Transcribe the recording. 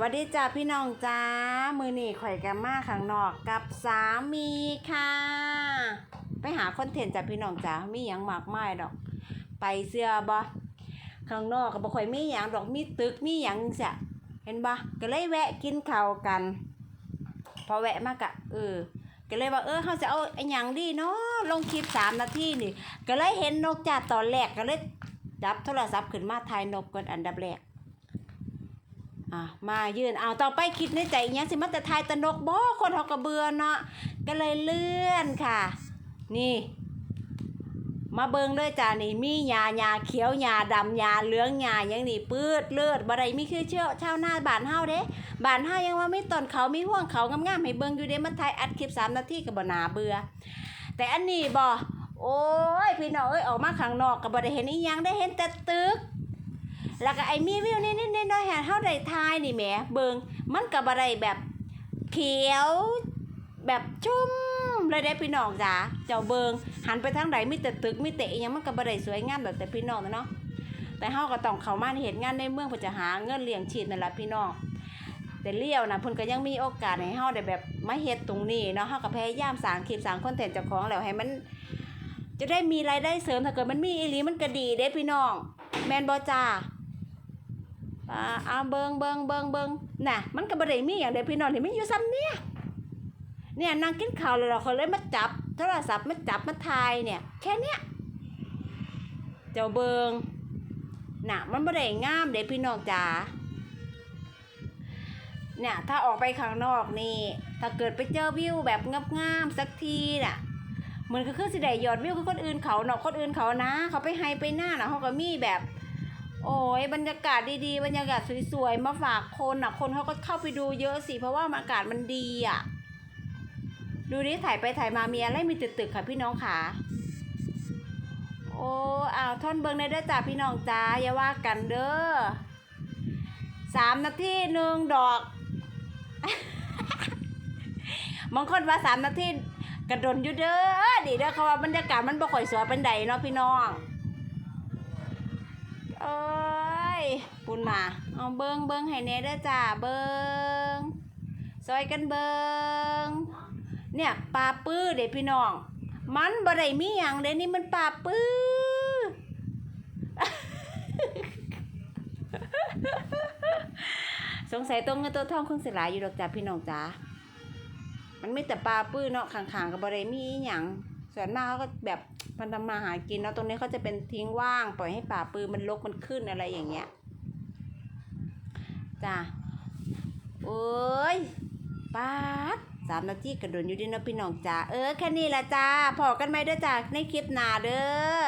วัสดีจ้าพี่น้องจ้า มือนี่ข่อยกันมาข้างนอกกับสามีค่ะ ไปหาคอนเทนต์จ้าพี่น้องจ้ามีหยังมากมายดอก ไปเสื้อบ่ข้างนอกก็บ่ค่อยมีหยังดอกมีตึกมีหยังจ้ะเห็นบ่ก็เลยแวะกินข้าวกัน พอแวะมากะเออก็เลยว่าเออเขาจะเอาไอ้หยังดีเนาะลงคลิปสามนาทีนี่ ก็เลยเห็นนกจ่าตอนแรกก็เลยจับโทรศัพท์ขึ้นมาถ่ายนกก่อนอันดับแรก อะมายืนเอาต่อไปคิดในใจอหยังสิมันจะทายตนกบ่คนเขากระเบือเนาะก็เลยเลื่อนค่ะ นี่ มาเบิงเลยจ้านี่มีหญ้าหญ้าเขียวหญ้าดำหญ้าเหลืองหญ้าหยังนี่ปื้ดเลือดบ่ได้มีคือเชื่อชาวนาบ้านเฮาเด้บ้านเฮายังว่ามีต้นเขามีห่วงเขางามๆให้เบิ่งอยู่เด้มันถ่ายอัดคลิป3นาทีก็บ่น่าเบื่อแต่อันนี้บ่โอ้ยพี่น้องเอ้ยออกมาข้างนอกก็บ่ได้เห็นอีหยังได้เห็นแต่ตึก แล้วก็ไอ้มีวิวนิดๆน้อยแห่เฮาได้ทายนี่แหมเบิงมันก็บ่ได้แบบเขียวแบบชุ่มเลยได้พี่น้องจ้าเจ้าเบิงหันไปทางใดมีแต่ตึกมีแต่ยังมันก็บ่ได้สวยงามแบบแต่พี่น้องนะเนาะแต่เฮาก็ต้องเข้ามาเฮ็ดงานในเมืองเพื่อจะหาเงินเลี้ยงชีพนั่นแหละพี่น้องแต่เลี้ยวนะเพิ่นก็ยังมีโอกาสให้เฮาได้แบบมาเฮ็ดตรงนี้เนาะเฮาก็พยายามสร้างคลิปสร้างคอนเทนต์เจ้าของแล้วให้มัน จะได้มีรายได้เสริมถ้าเกิดมันมีอีหลีมันก็ดีเด้พี่น้อง แม่นบ่จ้า อ่าเอาเบิงเบิงเบิงเบิงน่ะ มันก็บ่ได้มีอย่างเดียวพี่น้องที่มันอยู่ซ้ำเนี่ยเนี่ยนั่งกินข้าวแล้วเราเขาเลยมาจับโทรศัพท์มาจับมาถ่ายเนี่ย แค่เนี้ยเจ้าเบิงน่ะมันบ่ได้งามเด้พี่น้องจ๋าเนี่ยถ้าออกไปข้างนอกนี่ ถ้าเกิดไปเจอวิวแบบงามๆสักทีน่ะเหมือนก็คือสิได้ยอดวิวคือคนอื่นเขาเนาะคนอื่นเขานะ เขาไปไฮไปหน้าน่ะเขาก็มีแบบ โอ้ยบรรยากาศดีๆ บรรยากาศสวยๆ มาฝากคนอะ คนเขาก็เข้าไปดูเยอะสิ เพราะว่าอากาศมันดีอะ ดูดิถ่ายไปถ่ายมามีอะไรมีตึกๆค่ะพี่น้องค่ะ โอ้อ้าวท่อนเบิงในเด้อจ้าพี่น้องจ้าอย่าว่ากันเด้อสามนาทีหนึ่งดอกบางคนว่าสามนาทีกระโดนอยู่เด้อดีเด้อเขาว่าบรรยากาศมันบ่ค่อยสวยเป็นใดเนาะพี่น้องเอ้ ยปุ่นมา เอาเบิงเบิงให้เน่เด้อจ้าเบิงซอยกันเบิงเนี่ยปลาปื้อเด็พี่น้อง มันบ่ได้มีหยังเด้นี่มันปลาปื้อสงสัยตรงเงินตัวทองคงสิหลายอยู่ดอกจ้าพี่น้องจ้ามันไมีแต่ปลาปื้อเนาะข้างๆก็บ่ได้มีอหยัง ส่วนมากเขาก็แบบมันทำมาหากินแล้วตรงนี้เขาจะเป็นทิ้งว่าง ปล่อยให้ป่าปืนมันลกมันขึ้นอะไรอย่างเงี้ยจ้าโอ้ยป๊าดสามนาทีกระโดดอยู่ดีเนาะพี่น้องจ้าเออแค่นี้ละจ้าพอกันไหมเด้อจ้าในคลิปหน้าเด้อ